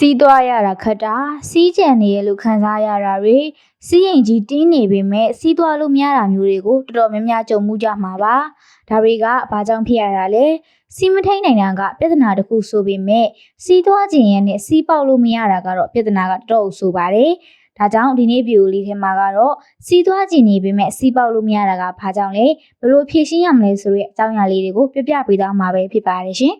စီးသွားရတာခက်တာစီးကြံနေရလို့ခံစားရတာတွေစီးရင်ကြီးတင်းနေပေမဲ့စီးသွားလို့မရတာမျိုးတွေကိုတော်တော်များများကြုံမှုကြမှာပါဒါတွေကဘာကြောင့်ဖြစ်ရတာလဲစီးမထိန်နိုင်တာကပြဿနာတစ်ခုဆိုပေမဲ့စီးသွားခြင်းရဲ့နဲ့စီးပေါက်လို့မရတာကတော့ပြဿနာကတော်တော်ဆိုပါတယ်ဒါကြောင့်ဒီနေ့ဗီဒီယိုလေးထဲမှာကတော့စီးသွားခြင်းနေပေမဲ့စီးပေါက်လို့မရတာကဘာကြောင့်လဲဘယ်လိုဖြေရှင်းရမလဲဆိုတဲ့အကြောင်းအရာလေးတွေကိုပြပြပေးသွားမှာပဲဖြစ်ပါတယ်ရှင်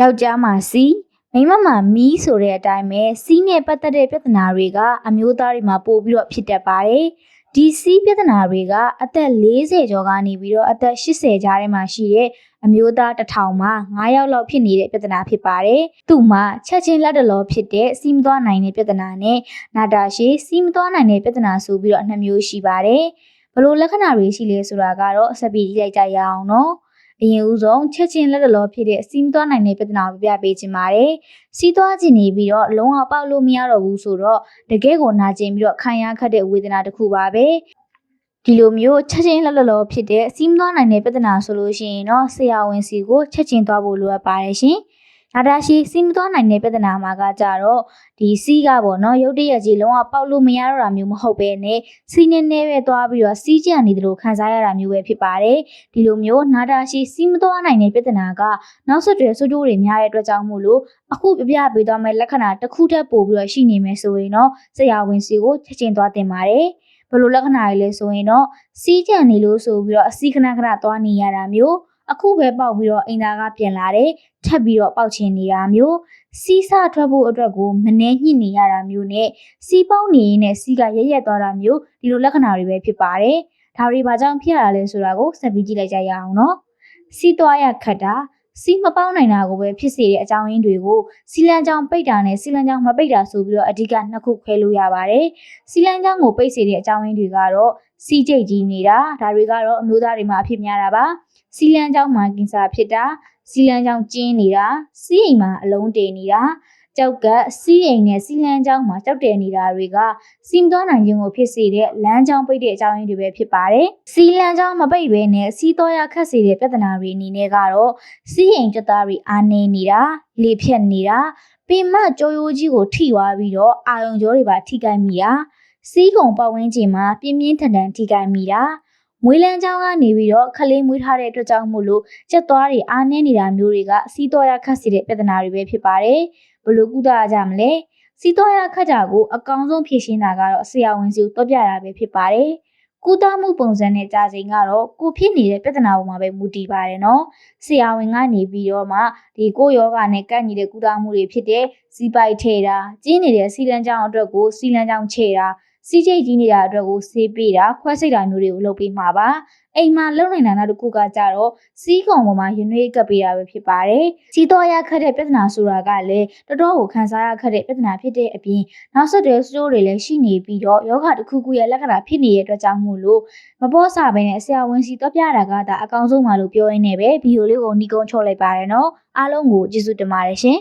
ယောက်ျားမှာစီမိန်းမမှာမီးဆိုတဲ့အတိုင်းပဲစီးနဲ့ပတ်သက်တဲ့ပြဿနာတွေကအမျိုးသားတွေမှာပို့ပြီးတော့ဖြစ်တတ်ပါတယ်။ဒီစီးပြဿနာတွေကအသက်40ကျော်ကနေပြီးတော့အသက်80ကြားထဲမှာရှိတဲ့အမျိုးသားတစ်ထောင်မှာ9ယောက်လောက်ဖြစ်နေတဲ့ပြဿနာဖြစ်ပါတယ်။သူ့မှာချက်ချင်းလက်တလောဖြစ်တဲ့စီးမသွားနိုင်တဲ့ပြဿနာနဲ့နာတာရှည်စီးမသွားနိုင်တဲ့ပြဿနာဆိုပြီးတော့နှစ်မျိုးရှိပါတယ်။ဘလို့လက္ခဏာတွေရှိလဲဆိုတာကတော့ဆက်ပြီးကြည့်လိုက်ကြရအောင်နော်။ အရင်ဦးဆုံးချက်ချင်းလက်တလောဖြစ်တဲ့စီးမသွားနိုင်တဲ့ပြဿနာကိုပြပြပေးခြင်းပါတယ်။စီးသွားခြင်းနေပြီးတော့လုံးဝပေါက်လို့မရတော့ဘူးဆိုတော့တကယ်ကိုနာကျင်ပြီးတော့ခံရခက်တဲ့ဝေဒနာတစ်ခုပါပဲ။ဒီလိုမျိုးချက်ချင်းလက်တလောဖြစ်တဲ့စီးမသွားနိုင်တဲ့ပြဿနာဆိုလို့ရှိရင်တော့ဆရာဝန်စီကိုချက်ချင်းသွားဖို့လိုအပ်ပါတယ်ရှင်။ နာတာရှိစီးမသွားနိုင်တဲ့ပြဿနာမှာကကြတော့ဒီစီးကပေါ့နော်ရုတ်တရက်ကြီးလုံးဝပေါက်လို့မရတော့တာမျိုးမဟုတ်ပဲနဲ့စီးနေနေပဲသွားပြီးတော့စီးကြံနေတယ်လို့ခံစားရတာမျိုးပဲဖြစ်ပါတယ်။ဒီလိုမျိုးနာတာရှိစီးမသွားနိုင်တဲ့ပြဿနာကနောက်ဆက်တွဲဆိုးကျိုးတွေများတဲ့အတွက်ကြောင့်မို့လို့အခုပြပြပေးသွားမယ့်လက္ခဏာတစ်ခုတည်းပို့ပြီးတော့ရှိနေမယ်ဆိုရင်တော့ဆရာဝန်စီကိုချက်ချင်းသွားတင်ပါတယ်။ဘယ်လိုလက္ခဏာတွေလဲဆိုရင်တော့စီးကြံနေလို့ဆိုပြီးတော့အစီခဏခဏသွားနေရတာမျိုး အခုပဲပေါက်ပြီးတော့အိမ်သားကပြန်လာတယ်ထပ်ပြီးတော့ပေါက်ချင်နေတာမျိုးစီးစထွက်ဖို့အတွက်ကိုမနှဲညှစ်နေရတာမျိုးနဲ့စီးပေါက်နေရင်နဲ့စီးကရက်ရက်သွားတာမျိုးဒီလိုလက္ခဏာတွေပဲဖြစ်ပါတယ်ဒါတွေဘာကြောင့်ဖြစ်ရတာလဲဆိုတာကိုဆက်ပြီးကြည့်လိုက်ကြရအောင်နော်စီးသွားရခတ်တာစီးမပေါက်နိုင်တာကိုပဲဖြစ်စေတဲ့အကြောင်းရင်းတွေကိုစီလန်ကြောင်ပိတ်တာနဲ့စီလန်ကြောင်မပိတ်တာဆိုပြီးတော့အဓိကနှစ်ခုခွဲလို့ရပါတယ်စီလန်ကြောင်ကိုပိတ်စေတဲ့အကြောင်းရင်းတွေကတော့ စီးကြိတ်ကြီးနေတာဒါတွေကတော့အမျိုးသားတွေမှာအဖြစ်များတာပါစီလန်ကြောင်မှာကင်ဆာဖြစ်တာစီလန်ကြောင်ကျင်းနေတာစီးအိမ်မှာအလုံးတည်နေတာကြောက်ကစီးအိမ်နဲ့စီလန်ကြောင်မှာကြောက်တယ်နေတာတွေကစီမသွားနိုင်ခြင်းကိုဖြစ်စေတဲ့လမ်းကြောင်ပိတ်တဲ့အကြောင်းရင်းတွေပဲဖြစ်ပါတယ်။စီလန်ကြောင်မပိတ်ဘဲနဲ့စီးတော်ရခတ်စေတဲ့ပြဿနာတွေအနေနဲ့ကတော့စီးအိမ်ကြသားတွေအားနေနေတာလေဖြတ်နေတာပင်မကြောရိုးကြီးကိုထိသွားပြီးတော့အာယုံကြောတွေပါထိကိုက်မိတာ စီးကုံပတ်ဝန်းကျင်မှာပြင်းပြင်းထန်ထန်ထိကိုက်မိတာမွေးလန်းချောင်းကနေပြီးတော့ခလေးမွေးထားတဲ့အတွက်ကြောင့်မို့လို့ကြက်သွားတွေအားနည်းနေတာမျိုးတွေကစီးတော်ရခတ်စေတဲ့ပြဿနာတွေပဲဖြစ်ပါတယ်။ဘယ်လိုကုသရကြမလဲ။စီးတော်ရခတ်တာကိုအကောင်းဆုံးဖြေရှင်းတာကတော့ဆရာဝန်စီကိုတွက်ပြတာပဲဖြစ်ပါတယ်။ကုသမှုပုံစံနဲ့ကြာချိန်ကတော့ကိုဖြစ်နေတဲ့ပြဿနာပေါ်မှာပဲမူတည်ပါတယ်နော်။ဆရာဝန်ကနေပြီးတော့မှဒီကိုယောဂနဲ့ကန့်ညီတဲ့ကုသမှုတွေဖြစ်တဲ့ စီပိုက်ထဲတာကျင်းနေတဲ့စီလန်းချောင်းအတွက်ကိုစီလန်းချောင်းခြေတာစီးချိတ်ကြီးနေတာအတွက်ကိုဆေးပေးတာခွဲစိတ်တာမျိုးတွေကိုလုပ်ပေးမှာပါအိမ်မှာလုပ်နိုင်တာနောက်တစ်ခုကကြတော့စီးကုံပေါ်မှာရင်းနှွေးကပ်ပေးတာပဲဖြစ်ပါတယ်စီးတော်ရခက်တဲ့ပြဿနာဆိုတာကလည်းတော်တော်ကိုခံစားရခက်တဲ့ပြဿနာဖြစ်တဲ့အပြင်နောက်ဆက်တွဲဆိုးတွေလည်းရှိနေပြီးတော့ယောဂတစ်ခုခုရဲ့လက္ခဏာဖြစ်နေတဲ့အတွက်ကြောင့်မို့လို့မပေါ်စာပဲနဲ့ဆရာဝန်စီတော့ပြတာကဒါအကောင်းဆုံးပါလို့ပြောရင်းနဲ့ပဲဗီဒီယိုလေးကိုညီကုန်းချုပ်လိုက်ပါတယ်နော်အားလုံးကိုကျေးဇူးတင်ပါတယ်ရှင်